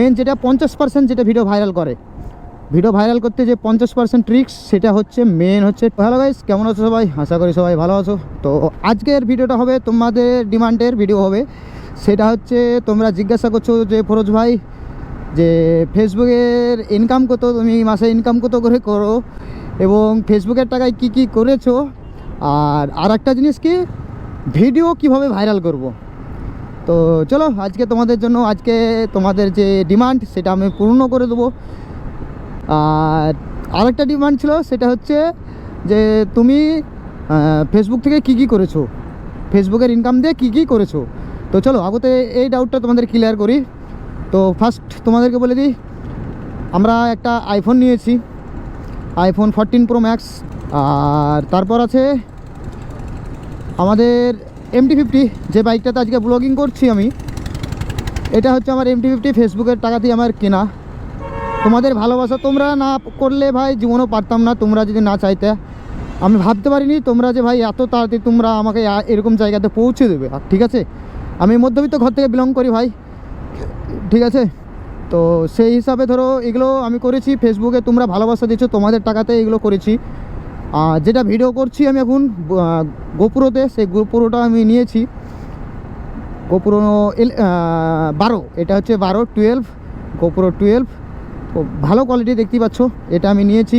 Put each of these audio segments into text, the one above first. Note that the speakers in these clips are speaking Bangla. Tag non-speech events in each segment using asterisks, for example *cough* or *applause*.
মেন যেটা পঞ্চাশ পার্সেন্ট যেটা ভিডিও ভাইরাল করে। ভিডিও ভাইরাল করতে যে পঞ্চাশ পার্সেন্ট ট্রিক্স সেটা হচ্ছে মেন হচ্ছে হ্যালো গাইস কেমন আছো সবাই? আশা করি সবাই ভালো আছো। তো আজকের ভিডিওটা হবে তোমাদের ডিমান্ডের ভিডিও হবে। সেটা হচ্ছে তোমরা জিজ্ঞাসা করছ যে ফরোজ ভাই, যে ফেসবুকের ইনকাম কত? তুমি মাসে ইনকাম কত করে করো? এবং ফেসবুকের টাকায় কি কি করেছ? আর আর একটা জিনিস কি ভিডিও কীভাবে ভাইরাল করব? তো চলো, আজকে তোমাদের জন্য, আজকে তোমাদের যে ডিমান্ড সেটা আমি পূর্ণ করে দেবো। আর আরেকটা ডিমান্ড ছিল, সেটা হচ্ছে যে তুমি ফেসবুক থেকে কি কি করেছ? ফেসবুকের ইনকাম দিয়ে কি কি করেছ? তো চলো, আগতে এই ডাউটটা তোমাদের ক্লিয়ার করি। তো ফার্স্ট তোমাদেরকে বলে দিই, আমরা একটা আইফোন নিয়েছি। আইফোন ফোরটিন প্রো ম্যাক্স আর তারপর আছে আমাদের এমটি ফিফটি যে বাইকটাতে আজকে ব্লগিং করছি আমি, এটা হচ্ছে আমার এমটি ফিফটি ফেসবুকের টাকা দিয়ে আমার কেনা। তোমাদের ভালোবাসা তোমরা না করলে ভাই জীবনও পারতাম না, তোমরা যদি না চাইতে। আমি ভাবতে পারিনি তোমরা যে ভাই এত তাড়াতাড়ি তোমরা আমাকে এরকম জায়গাতে পৌঁছে দেবে আর ঠিক আছে? আমি মধ্যবিত্ত ঘর থেকে বিলং করি ভাই, ঠিক আছে? তো সেই হিসাবে ধরো এগুলো আমি করেছি ফেসবুকে তোমরা ভালোবাসা দিচ্ছ তোমাদের টাকাতে এগুলো করেছি। আর যেটা ভিডিও করছি আমি এখন গোপুরোতে সেই গোপুরোটা আমি নিয়েছি। গোপুরো এল বারো, এটা হচ্ছে বারো টুয়েলভ গোপুরো টুয়েলভ তো ভালো কোয়ালিটি দেখতেই পাচ্ছ, এটা আমি নিয়েছি।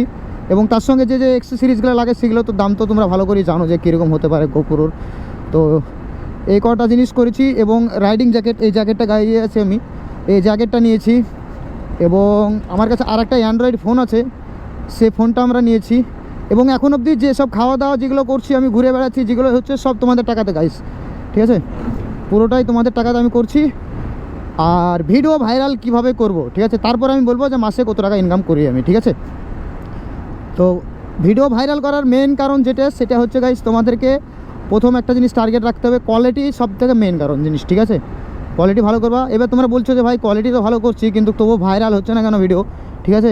এবং তার সঙ্গে যে যে এক্সেসরিজগুলো লাগে, সেগুলো তো দাম তো তোমরা ভালো করেই জানো যে কীরকম হতে পারে গোপুরোর তো এই কটা জিনিস করেছি এবং রাইডিং জ্যাকেট এই জ্যাকেটটা গাইয়ে আছে আমি। এই জ্যাকেটটা নিয়েছি এবং আমার কাছে আর একটা অ্যান্ড্রয়েড ফোন আছে, সে ফোনটা আমরা নিয়েছি। এবং এখন অবধি যেসব খাওয়া দাওয়া যেগুলো করছি আমি ঘুরে বেড়াচ্ছি, যেগুলো হচ্ছে সব তোমাদের টাকাতে গাইস ঠিক আছে? পুরোটাই তোমাদের টাকাতে আমি করছি। আর ভিডিও ভাইরাল কীভাবে করব, ঠিক আছে? তারপর আমি বলব যে মাসে কত টাকা ইনকাম করি আমি, ঠিক আছে? তো ভিডিও ভাইরাল করার মেন কারণ যেটা, সেটা হচ্ছে গাইস তোমাদেরকে প্রথম একটা জিনিস টার্গেট রাখতে হবে কোয়ালিটি সব থেকে মেন কারণ জিনিস, ঠিক আছে? কোয়ালিটি ভালো করবা। এবার তোমরা বলছো যে ভাই কোয়ালিটি তো ভালো করছি, কিন্তু তবুও ভাইরাল হচ্ছে না কেন ভিডিও ঠিক আছে?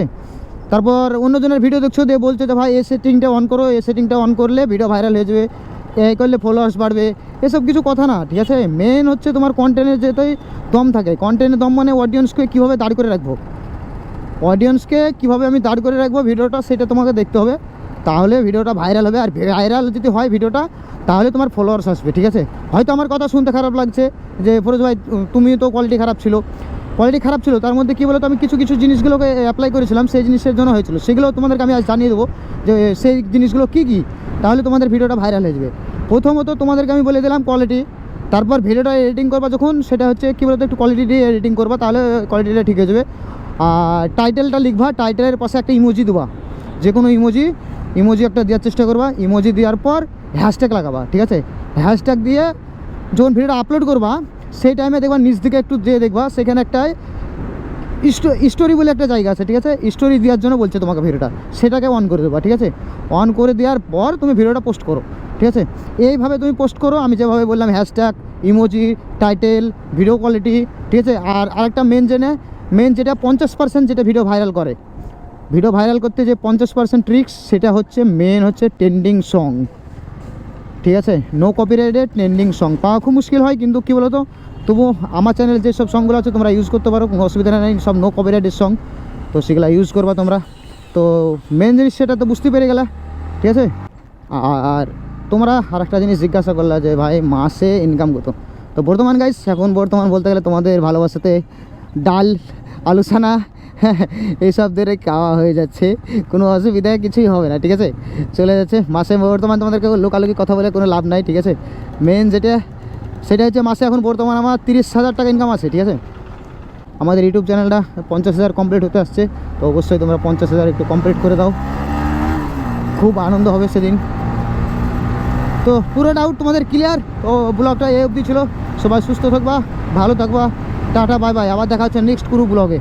তারপর অন্যজনের ভিডিও দেখছ, দিয়ে বলছে যে, ভাই, এই সেটিংটা অন করো, এই সেটিংটা অন করলে ভিডিও ভাইরাল হয়ে যাবে, এই করলে ফলোয়ার্স বাড়বে। এসব কিছু কথা না, ঠিক আছে? মেন হচ্ছে তোমার কন্টেন্টের যেতেই দম থাকে। কন্টেন্টের দম মানে অডিয়েন্সকে কীভাবে দাঁড় করে রাখব? অডিয়েন্সকে কীভাবে আমি দাঁড় করে রাখব ভিডিওটা, সেটা তোমাকে দেখতে হবে। তাহলে ভিডিওটা ভাইরাল হবে। আর ভাইরাল যদি হয় ভিডিওটা, তাহলে তোমার ফলোয়ার্স আসবে, ঠিক আছে? হয়তো আমার কথা শুনতে খারাপ লাগছে, যে, ফরোজ ভাই তুমি তো কোয়ালিটি খারাপ ছিল। কোয়ালিটি খারাপ ছিল, তার মধ্যে কী বলতো, আমি কিছু কিছু জিনিসগুলোকে অ্যাপ্লাই করেছিলাম, সেই জিনিসের জন্য হয়েছিল। সেগুলো তোমাদেরকে আমি আজ জানিয়ে দেবো যে সেই জিনিসগুলো কী কী? তাহলে তোমাদের ভিডিওটা ভাইরাল হয়ে যাবে। প্রথমত তোমাদেরকে আমি বলে দিলাম কোয়ালিটি তারপর ভিডিওটা এডিটিং করবা যখন, সেটা হচ্ছে কী বলতো, একটু কোয়ালিটি দিয়ে এডিটিং করবা, তাহলে কোয়ালিটিটা ঠিক হয়ে যাবে। আর টাইটেলটা লিখবা টাইটেলের পাশে একটা ইমোজি দেবা। যে কোনো ইমোজি ইমোজি একটা দেওয়ার চেষ্টা করবা ইমোজি দেওয়ার পর হ্যাশট্যাগ লাগাবা, ঠিক আছে? হ্যাশট্যাগ দিয়ে যখন ভিডিওটা আপলোড করবা সেই টাইমে দেখবা নিচ দিকে একটু যে দেখবা, সেখানে একটা স্টোরি বলে একটা জায়গা আছে, ঠিক আছে? স্টোরি দেওয়ার জন্য বলছে তোমাকে ভিডিওটা সেটাকে অন করে দেবা, ঠিক আছে? অন করে দেওয়ার পর তুমি ভিডিওটা পোস্ট করো, ঠিক আছে? এইভাবে তুমি পোস্ট করো, আমি যেভাবে বললাম hashtag emoji title video quality ঠিক আছে? আর আরেকটা মেন জেনে মেন যেটা পঞ্চাশ পার্সেন্ট যেটা ভিডিও ভাইরাল করে। ভিডিও ভাইরাল করতে যে পঞ্চাশ পার্সেন্ট ট্রিক্স সেটা হচ্ছে মেন হচ্ছে ট্রেন্ডিং সং ঠিক আছে? নো কপিরাইটেড ট্রেন্ডিং সং পাওয়া খুব মুশকিল হয়, কিন্তু কী বলতো? তবু আমার চ্যানেলে যেসব সংগুলো আছে, তোমরা ইউজ করতে পারো, কোনো অসুবিধা নেই, সব নো কপিরাইটেড সং তো সেগুলো ইউজ করবা তোমরা। তো মেন জিনিস সেটা তো বুঝতে পেরে গেলা। ঠিক আছে? আর তোমরা আর একটা জিনিস জিজ্ঞাসা করলা যে, ভাই, মাসে ইনকাম কত? তো বর্তমান গাইস এখন বর্তমান বলতে গেলে তোমাদের ভালোবাসাতে ডাল আলুসানা *laughs* এইসব ধরে খাওয়া হয়ে যাচ্ছে। কোনো অসুবিধা কিছুই হবে না, ঠিক আছে? চলে যাচ্ছে মাসে বর্তমান তোমাদেরকে লোকালোকি কথা বলে কোনো লাভ নাই, ঠিক আছে? মেন যেটা, সেটা হচ্ছে মাসে এখন বর্তমান আমার তিরিশ হাজার টাকা ইনকাম আছে, ঠিক আছে? আমাদের ইউটিউব চ্যানেলটা পঞ্চাশ হাজার কমপ্লিট হতে আসছে, তো অবশ্যই তোমরা পঞ্চাশ হাজার একটু কমপ্লিট করে দাও। খুব আনন্দ হবে সেদিন। তো পুরো ডাউট তোমাদের ক্লিয়ার তো ব্লগটা এই অবধি ছিল। সবাই সুস্থ থাকবা, ভালো থাকবা। টাটা বাই বাই আবার দেখা হচ্ছে নেক্সট পুরো ব্লগে